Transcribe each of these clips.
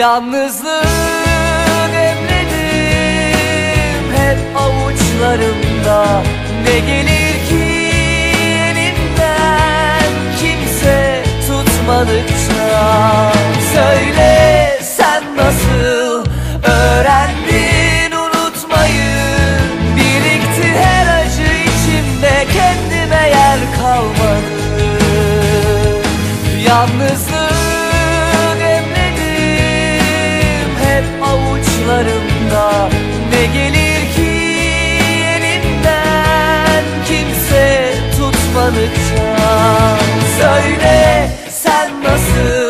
Yalnızlığı demledim hep avuçlarımda. Ne gelir ki elimden kimse tutmadıkça? Söyle sen nasıl öğrendin unutmayı? Birikti her acı içimde kendime yer kalmadı. Yalnızlığı tutmadıkça Söyle sen nasıl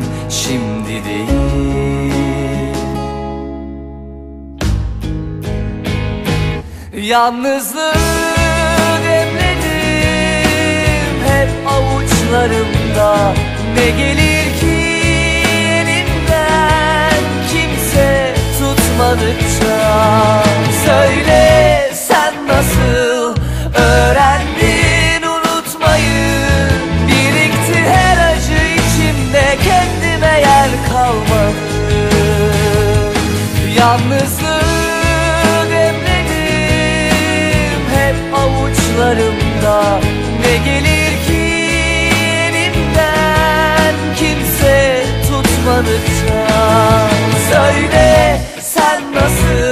şimdi değil. Yalnızlığı demledim hep avuçlarımda. Ne gelir ki elimden kimse tutmadıkça Yalnızlığı demledim hep avuçlarımda. Ne gelir ki elimden kimse tutmadıkça? Söyle sen nasıl